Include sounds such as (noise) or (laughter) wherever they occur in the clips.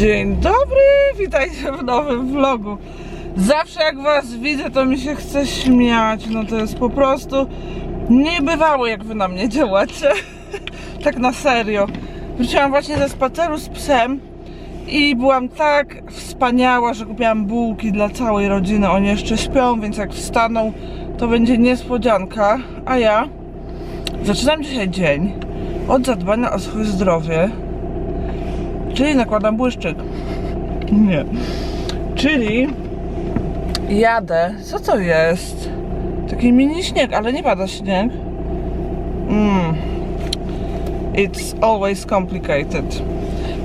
Dzień dobry, witajcie w nowym vlogu. Zawsze jak was widzę, to mi się chce śmiać. No to jest po prostu niebywałe, jak wy na mnie działacie. (laughs) tak na serio. Wróciłam właśnie ze spaceru z psem i byłam tak wspaniała, że kupiłam bułki dla całej rodziny. Oni jeszcze śpią, więc jak wstaną, to będzie niespodzianka. A ja zaczynam dzisiaj dzień od zadbania o swoje zdrowie. Czyli nakładam błyszczyk. Nie. Czyli jadę. Co to jest? Taki mini śnieg, ale nie pada śnieg. Mm. It's always complicated.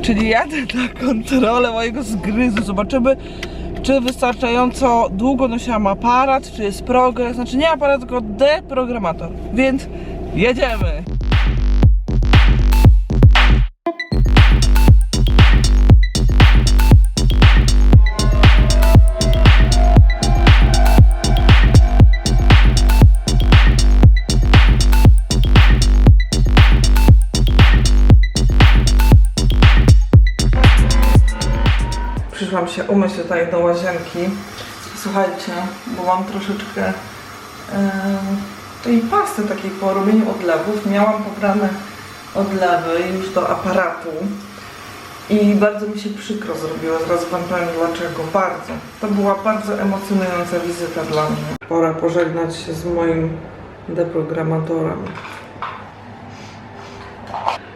Czyli jadę na kontrolę mojego zgryzu. Zobaczymy, czy wystarczająco długo nosiłam aparat, czy jest progres. Znaczy nie aparat, tylko deprogramator. Więc jedziemy. Tutaj do łazienki. Słuchajcie, bo mam troszeczkę em, tej pasty takiej po robieniu odlewów. Miałam pobrane odlewy już do aparatu. I bardzo mi się przykro zrobiło, zaraz wam powiem dlaczego, bardzo. To była bardzo emocjonująca wizyta dla mnie. Pora pożegnać się z moim deprogramatorem.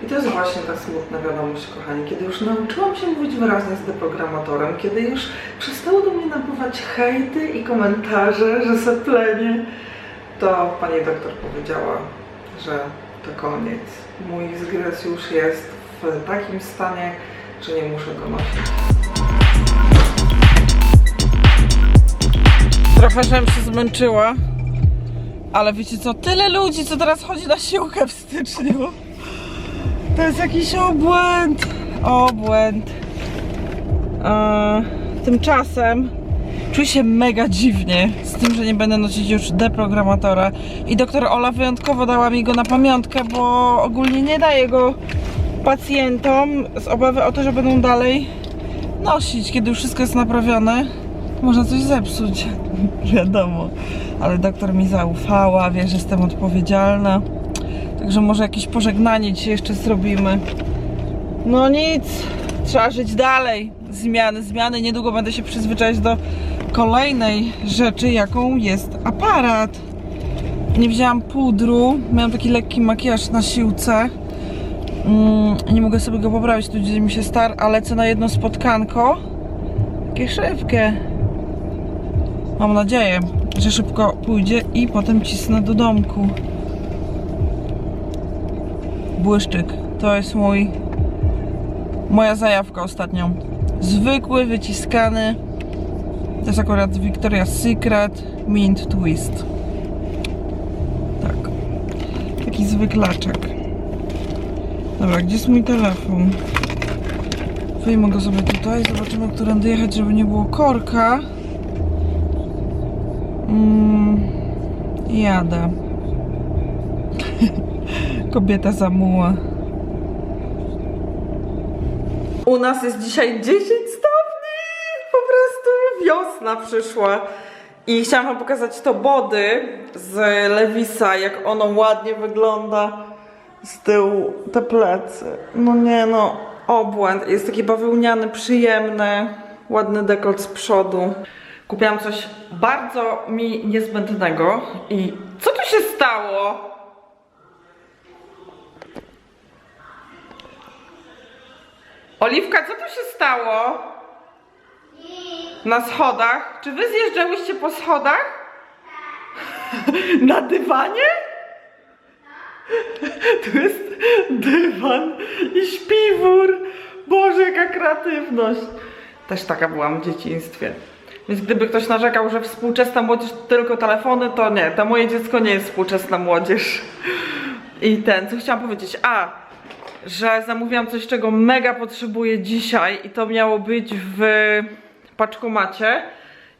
I to jest właśnie ta smutna wiadomość, kochani, kiedy już nauczyłam się mówić wyraźnie z deprogramatorem, kiedy już przestało do mnie napływać hejty i komentarze, że seplenie, to pani doktor powiedziała, że to koniec. Mój zgryz już jest w takim stanie, że nie muszę go nosić. Trochę żem się zmęczyła, ale wiecie co, tyle ludzi, co teraz chodzi na siłkę w styczniu. To jest jakiś obłęd. Obłęd. Tymczasem czuję się mega dziwnie z tym, że nie będę nosić już deprogramatora. I doktor Ola wyjątkowo dała mi go na pamiątkę, bo ogólnie nie daje go pacjentom z obawy o to, że będą dalej nosić. Kiedy już wszystko jest naprawione, można coś zepsuć. (laughs) Wiadomo. Ale doktor mi zaufała, wie, że jestem odpowiedzialna. Także może jakieś pożegnanie dzisiaj jeszcze zrobimy. No nic, trzeba żyć dalej. Zmiany, zmiany. Niedługo będę się przyzwyczaić do kolejnej rzeczy, jaką jest aparat. Nie wzięłam pudru, miałam taki lekki makijaż na siłce. Mm, nie mogę sobie go poprawić, tu gdzie mi się star, ale lecę na jedno spotkanko. Takie szybkie. Mam nadzieję, że szybko pójdzie i potem cisnę do domku. Błyszczyk. To jest mój moja zajawka ostatnią. Zwykły, wyciskany. To jest akurat Victoria's Secret Mint Twist. Tak. Taki zwyklaczek. Dobra, gdzie jest mój telefon? Wyjmę go sobie tutaj. Zobaczymy, którędy jechać, żeby nie było korka. Mm, jadę. Kobieta zamuła. U nas jest dzisiaj 10 stopni. Po prostu wiosna przyszła. I chciałam wam pokazać to body z Lewisa, jak ono ładnie wygląda z tyłu, te plecy. No nie no, obłęd. Jest taki bawełniany, przyjemny, ładny dekolt z przodu. Kupiłam coś bardzo mi niezbędnego i co tu się stało? Oliwka, co tu się stało? Na schodach? Czy wy zjeżdżałyście po schodach? Na dywanie? Tu jest dywan i śpiwór. Boże, jaka kreatywność. Też taka byłam w dzieciństwie. Więc gdyby ktoś narzekał, że współczesna młodzież to tylko telefony, to nie, to moje dziecko nie jest współczesna młodzież. I ten, co chciałam powiedzieć? A, że zamówiłam coś, czego mega potrzebuję dzisiaj i to miało być w paczkomacie.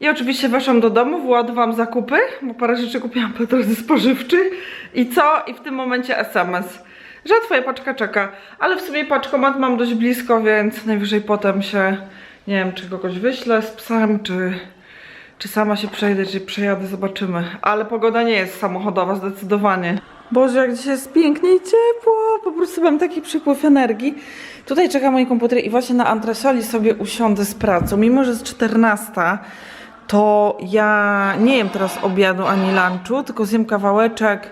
I oczywiście weszłam do domu, wyładowałam zakupy, bo parę rzeczy kupiłam po drodze spożywczych. I co? I w tym momencie SMS. że twoja paczka czeka. Ale w sumie paczkomat mam dość blisko, więc najwyżej potem się, nie wiem, czy kogoś wyślę z psem, czy, czy sama się przejdę, czy przejadę, zobaczymy. Ale pogoda nie jest samochodowa, zdecydowanie. Boże, jak dzisiaj jest pięknie i ciepło. Po prostu mam taki przypływ energii. Tutaj czeka mój komputer i właśnie na antresoli sobie usiądę z pracą. Mimo, że jest 14, to ja nie jem teraz obiadu ani lunchu, tylko zjem kawałeczek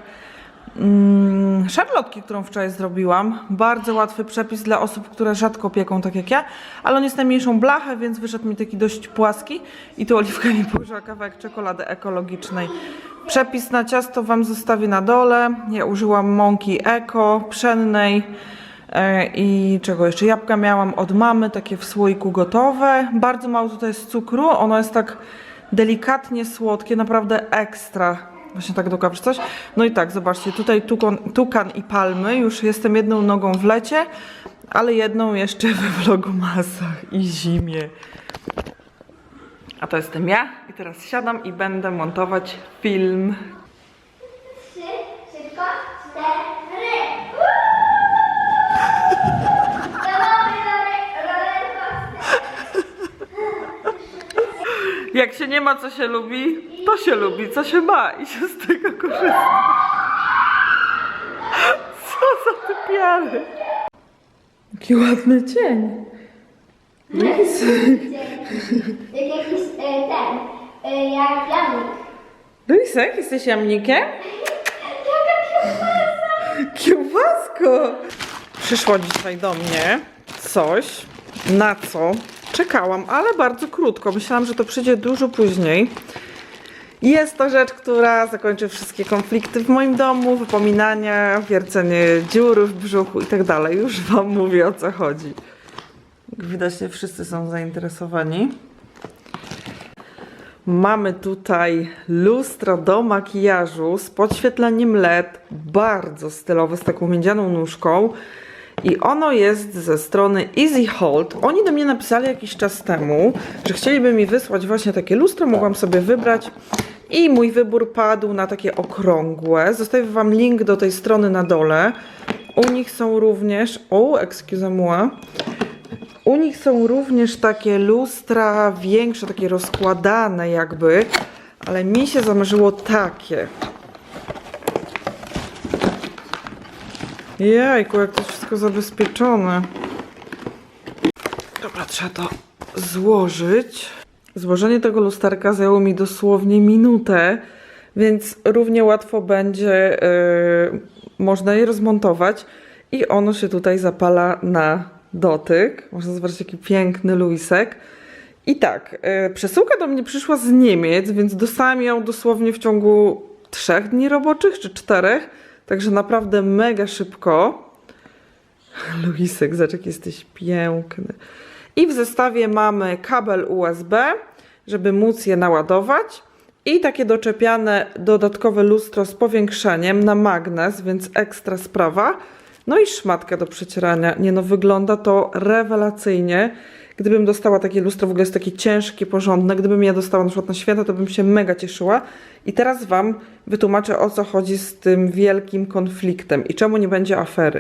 mm, szarlotki, którą wczoraj zrobiłam. Bardzo łatwy przepis dla osób, które rzadko pieką tak jak ja, ale on jest na mniejszą blachę, więc wyszedł mi taki dość płaski i tu Oliwka mi położyła kawałek czekolady ekologicznej. Przepis na ciasto Wam zostawię na dole. Ja użyłam mąki eko, pszennej e, i czego jeszcze? Jabłka miałam od mamy, takie w słoiku gotowe. Bardzo mało tutaj jest cukru, ono jest tak delikatnie słodkie, naprawdę ekstra. Właśnie tak do czy coś. No i tak, zobaczcie, tutaj tukan, tukan i palmy. Już jestem jedną nogą w lecie, ale jedną jeszcze (laughs) we vlogmasach i zimie. A to jestem ja i teraz siadam i będę montować film. Trzy, szybko, cztery. Jak się nie ma co się lubi, to się lubi, co się ma i się z tego korzysta. Co za typiary. Jaki ładny cień. (laughs) Jak jakiś e, ten, e, jak Janik. Luisek, jesteś jamnikiem? (laughs) Kiełbasko! Przyszło dzisiaj do mnie coś, na co czekałam, ale bardzo krótko. Myślałam, że to przyjdzie dużo później. Jest to rzecz, która zakończy wszystkie konflikty w moim domu, wypominania, wiercenie dziur w brzuchu i tak dalej. Już Wam mówię o co chodzi. Jak widać, nie wszyscy są zainteresowani. Mamy tutaj lustro do makijażu z podświetleniem LED, bardzo stylowe, z taką miedzianą nóżką. I ono jest ze strony Easy Hold. Oni do mnie napisali jakiś czas temu, że chcieliby mi wysłać właśnie takie lustro, mogłam sobie wybrać. I mój wybór padł na takie okrągłe. Zostawię Wam link do tej strony na dole. U nich są również, o, excusez-moi, u nich są również takie lustra większe, takie rozkładane jakby, ale mi się zamarzyło takie. Jajku, jak to wszystko zabezpieczone. Dobra, trzeba to złożyć. Złożenie tego lusterka zajęło mi dosłownie minutę, więc równie łatwo będzie, yy, można je rozmontować i ono się tutaj zapala na dotyk. Można zobaczyć, jaki piękny luisek. I tak, yy, przesyłka do mnie przyszła z Niemiec, więc dostałam ją dosłownie w ciągu trzech dni roboczych, czy czterech, także naprawdę mega szybko. (laughs) Luisek, zobacz, jak jesteś piękny. I w zestawie mamy kabel USB, żeby móc je naładować. I takie doczepiane dodatkowe lustro z powiększeniem na magnes, więc ekstra sprawa. No i szmatkę do przecierania. Nie no, wygląda to rewelacyjnie. Gdybym dostała takie lustro, w ogóle jest takie ciężkie, porządne. Gdybym je dostała na przykład na święta, to bym się mega cieszyła. I teraz Wam wytłumaczę, o co chodzi z tym wielkim konfliktem i czemu nie będzie afery.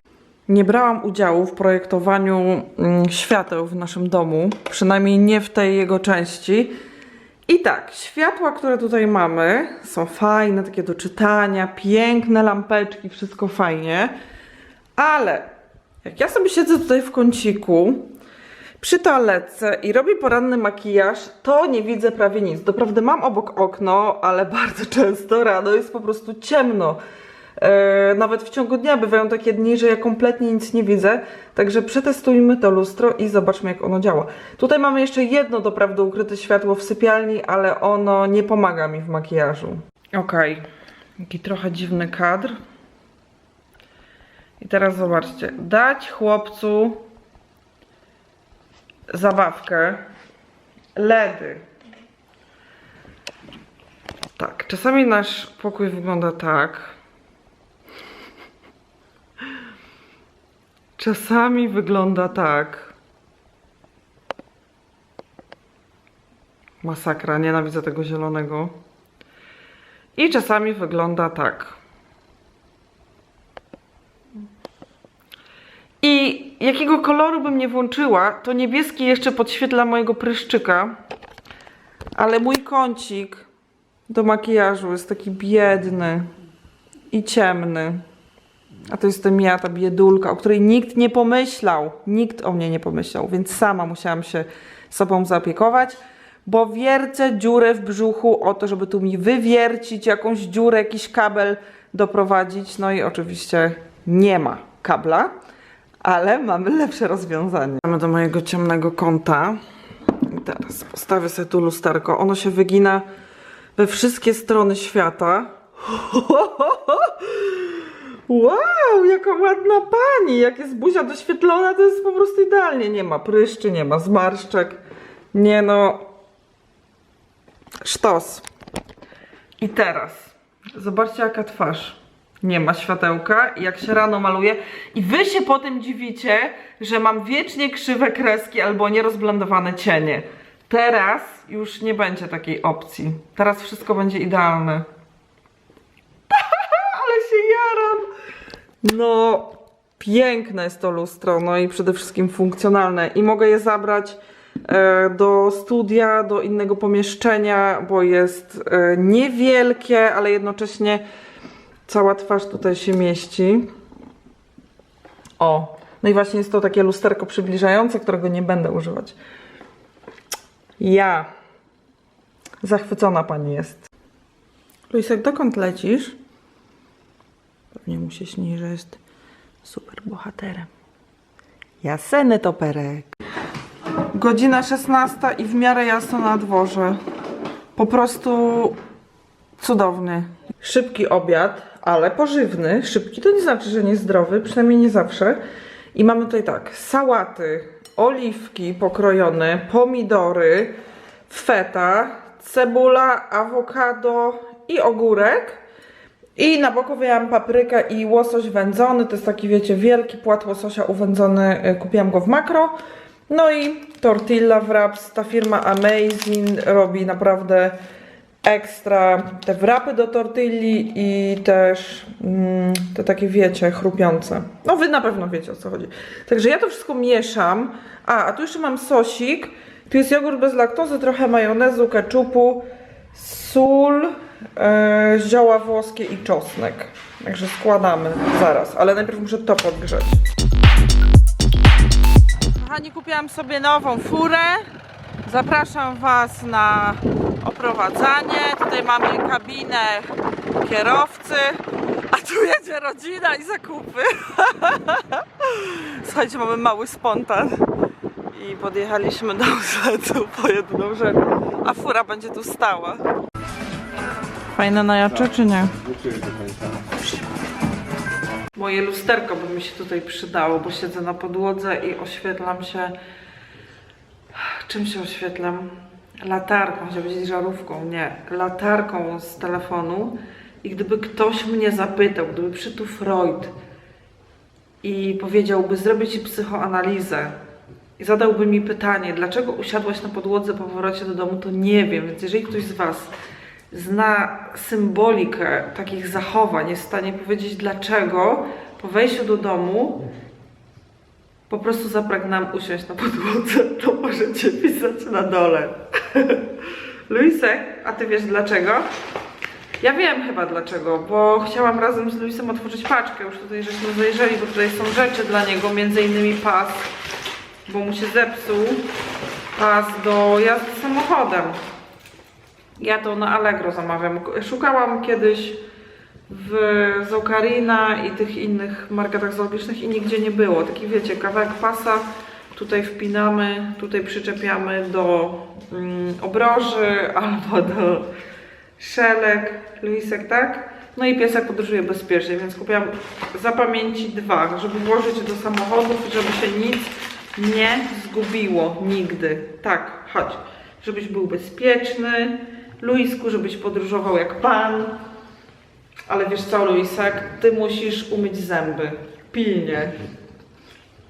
Nie brałam udziału w projektowaniu mm, świateł w naszym domu, przynajmniej nie w tej jego części. I tak, światła, które tutaj mamy, są fajne, takie do czytania, piękne lampeczki, wszystko fajnie, ale jak ja sobie siedzę tutaj w kąciku przy toaletce i robię poranny makijaż, to nie widzę prawie nic. Doprawdy mam obok okno, ale (laughs) bardzo często rano jest po prostu ciemno. E, nawet w ciągu dnia bywają takie dni, że ja kompletnie nic nie widzę. Także przetestujmy to lustro i zobaczmy, jak ono działa. Tutaj mamy jeszcze jedno doprawdy ukryte światło w sypialni, ale ono nie pomaga mi w makijażu. Okej, taki trochę dziwny kadr. I teraz zobaczcie, dać chłopcu zabawkę, LEDy. Tak, czasami nasz pokój wygląda tak. Czasami wygląda tak. Masakra, nienawidzę tego zielonego. I czasami wygląda tak. I jakiego koloru bym nie włączyła, to niebieski jeszcze podświetla mojego pryszczyka. Ale mój kącik do makijażu jest taki biedny i ciemny. A to jestem ja, ta biedulka, o której nikt nie pomyślał. Nikt o mnie nie pomyślał, więc sama musiałam się sobą zaopiekować, bo wiercę dziurę w brzuchu o to, żeby tu mi wywiercić jakąś dziurę, jakiś kabel doprowadzić. No i oczywiście nie ma kabla, ale mamy lepsze rozwiązanie. Mamy do mojego ciemnego kąta. I teraz postawię sobie tu lusterko. Ono się wygina we wszystkie strony świata. (laughs) Wow, jaka ładna pani! Jak jest buzia doświetlona, to jest po prostu idealnie. Nie ma pryszczy, nie ma zmarszczek. Nie no. Sztos. I teraz. Zobaczcie, jaka twarz. Nie ma światełka, jak się rano maluje. I wy się potem dziwicie, że mam wiecznie krzywe kreski albo nierozblendowane cienie. Teraz już nie będzie takiej opcji. Teraz wszystko będzie idealne. (laughs) Ale się jaram! No, piękne jest to lustro, no i przede wszystkim funkcjonalne. I mogę je zabrać e, do studia, do innego pomieszczenia, bo jest e, niewielkie, ale jednocześnie cała twarz tutaj się mieści. O, no i właśnie jest to takie lusterko przybliżające, którego nie będę używać. Ja. Zachwycona pani jest. Luisek, dokąd lecisz? Pewnie mu się śni, że jest super bohaterem. Jaseny toperek. Godzina 16 i w miarę jasno na dworze. Po prostu cudowny. Szybki obiad, ale pożywny. Szybki to nie znaczy, że niezdrowy, przynajmniej nie zawsze. I mamy tutaj tak, sałaty, oliwki pokrojone, pomidory, feta, cebula, awokado i ogórek. I na boku wyjęłam paprykę i łosoś wędzony. To jest taki, wiecie, wielki płat łososia uwędzony. y, Kupiłam go w makro. No i tortilla wraps. Ta firma Amazing robi naprawdę ekstra te wrapy do tortilli i też mm, te takie, wiecie, chrupiące. No wy na pewno wiecie o co chodzi. Także ja to wszystko mieszam. A, a tu jeszcze mam sosik. Tu jest jogurt bez laktozy, trochę majonezu, keczupu, sól, e, zioła włoskie i czosnek. Także składamy zaraz, ale najpierw muszę to podgrzać. Kochani, kupiłam sobie nową furę. Zapraszam Was na oprowadzanie. Tutaj mamy kabinę kierowcy, a tu jedzie rodzina i zakupy. (laughs) Słuchajcie, mamy mały spontan i podjechaliśmy do outletu po jedną rzecz, a fura będzie tu stała. Fajne najacze czy nie? Moje lusterko by mi się tutaj przydało, bo siedzę na podłodze i oświetlam się. Czym się oświetlam? Latarką, chciałam powiedzieć żarówką, nie. Latarką z telefonu. I gdyby ktoś mnie zapytał, gdyby przytu Freud i powiedziałby, zrobię ci psychoanalizę i zadałby mi pytanie, dlaczego usiadłaś na podłodze po powrocie do domu, to nie wiem. Więc jeżeli ktoś z Was zna symbolikę takich zachowań, jest w stanie powiedzieć dlaczego po wejściu do domu po prostu zapragnęłam usiąść na podłodze, (laughs) to możecie pisać na dole. (laughs) Luisek, a ty wiesz dlaczego? Ja wiem chyba dlaczego, bo chciałam razem z Luisem otworzyć paczkę, już tutaj żeśmy zajrzeli, bo tutaj są rzeczy dla niego, między innymi pas, bo mu się zepsuł pas do jazdy samochodem. Ja to na Allegro zamawiam. Szukałam kiedyś w Zokarina i tych innych marketach zoologicznych i nigdzie nie było. Taki wiecie, kawałek pasa tutaj wpinamy, tutaj przyczepiamy do mm, obroży (laughs) albo do szelek, luisek, tak? No i piesek podróżuje bezpiecznie, więc kupiłam za pamięci dwa, żeby włożyć do samochodów, żeby się nic nie zgubiło nigdy. Tak, chodź. Żebyś był bezpieczny. Luisku, żebyś podróżował jak pan. Ale wiesz co, Luisek, ty musisz umyć zęby. Pilnie.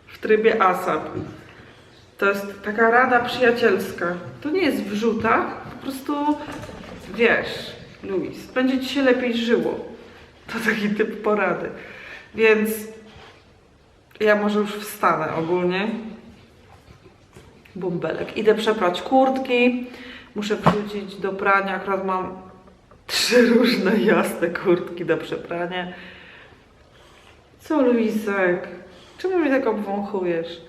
W trybie ASAP. To jest taka rada przyjacielska. To nie jest wrzuta, po prostu wiesz, Luis, będzie ci się lepiej żyło. To taki typ porady. Więc Ja może już wstanę ogólnie. Bąbelek. Idę przeprać kurtki. Muszę wrzucić do prania. Akurat mam trzy różne jasne kurtki do przeprania. Co, Luisek? Czemu mnie tak obwąchujesz?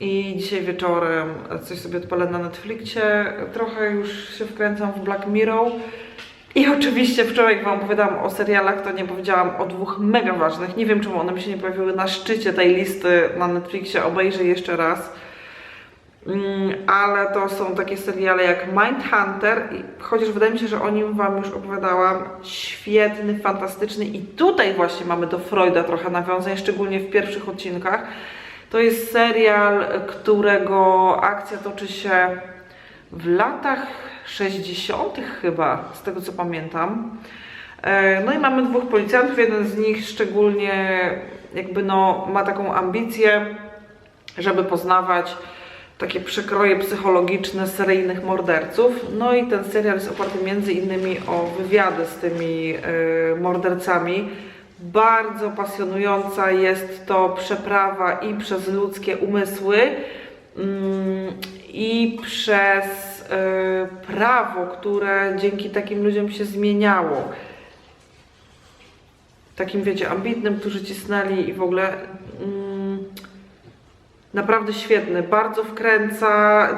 I dzisiaj wieczorem coś sobie odpalę na Netflixie. Trochę już się wkręcam w Black Mirror. I oczywiście wczoraj, jak Wam opowiadałam o serialach, to nie powiedziałam o dwóch mega ważnych. Nie wiem, czemu one mi się nie pojawiły na szczycie tej listy na Netflixie. Obejrzę jeszcze raz. Mm, ale to są takie seriale jak Mindhunter, chociaż wydaje mi się, że o nim Wam już opowiadałam, świetny, fantastyczny i tutaj właśnie mamy do Freuda trochę nawiązań, szczególnie w pierwszych odcinkach. To jest serial, którego akcja toczy się w latach 60. chyba, z tego co pamiętam. E, No i mamy dwóch policjantów, jeden z nich szczególnie jakby no ma taką ambicję, żeby poznawać takie przekroje psychologiczne seryjnych morderców. No i ten serial jest oparty między innymi o wywiady z tymi e, mordercami. Bardzo pasjonująca jest to przeprawa i przez ludzkie umysły, mm, i przez e, prawo, które dzięki takim ludziom się zmieniało takim, wiecie, ambitnym, którzy cisnęli i w ogóle naprawdę świetny, bardzo wkręca.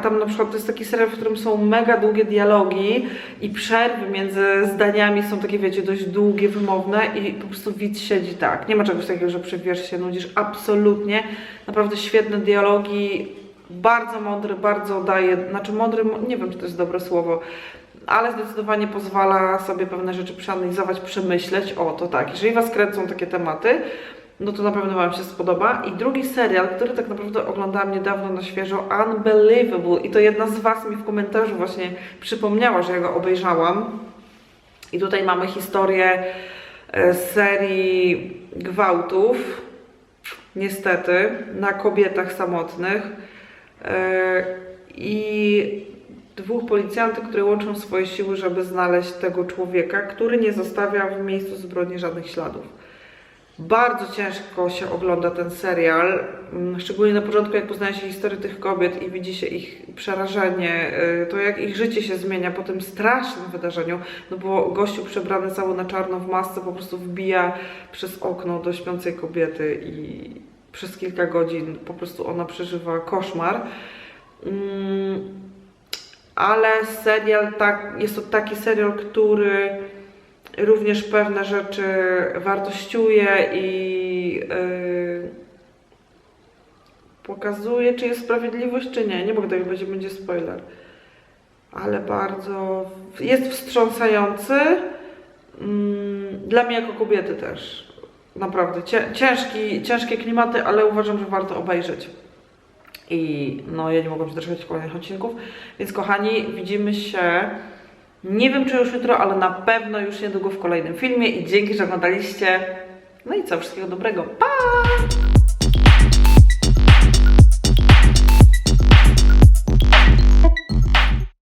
Tam na przykład to jest taki serial, w którym są mega długie dialogi i przerwy między zdaniami są takie, wiecie, dość długie, wymowne i po prostu widz siedzi tak. Nie ma czegoś takiego, że przewiesz się, nudzisz, absolutnie. Naprawdę świetne dialogi, bardzo mądry, bardzo daje, znaczy mądry, nie wiem, czy to jest dobre słowo, ale zdecydowanie pozwala sobie pewne rzeczy przeanalizować, przemyśleć. O, to tak, jeżeli Was kręcą takie tematy, no to na pewno Wam się spodoba. I drugi serial, który tak naprawdę oglądałam niedawno na świeżo, Unbelievable. I to jedna z Was mi w komentarzu właśnie przypomniała, że ja go obejrzałam. I tutaj mamy historię e, serii gwałtów, niestety, na kobietach samotnych. E, I dwóch policjantów, które łączą swoje siły, żeby znaleźć tego człowieka, który nie zostawia w miejscu zbrodni żadnych śladów. Bardzo ciężko się ogląda ten serial, mm, szczególnie na początku, jak poznaje się historię tych kobiet i widzi się ich przerażenie, y, to jak ich życie się zmienia po tym strasznym wydarzeniu, no bo gościu przebrany cały na czarno w masce po prostu wbija przez okno do śpiącej kobiety i przez kilka godzin po prostu ona przeżywa koszmar. Mm, ale serial tak, jest to taki serial, który również pewne rzeczy wartościuje i yy, pokazuje, czy jest sprawiedliwość, czy nie. Nie mogę tego powiedzieć, będzie spoiler. Ale bardzo jest wstrząsający. Mm, Dla mnie jako kobiety też. Naprawdę cię- ciężki, ciężkie klimaty, ale uważam, że warto obejrzeć. I no, ja nie mogłam się doczekać kolejnych odcinków. Więc kochani, widzimy się. Nie wiem, czy już jutro, ale na pewno już niedługo w kolejnym filmie. I dzięki, że oglądaliście. No i co, wszystkiego dobrego. Pa!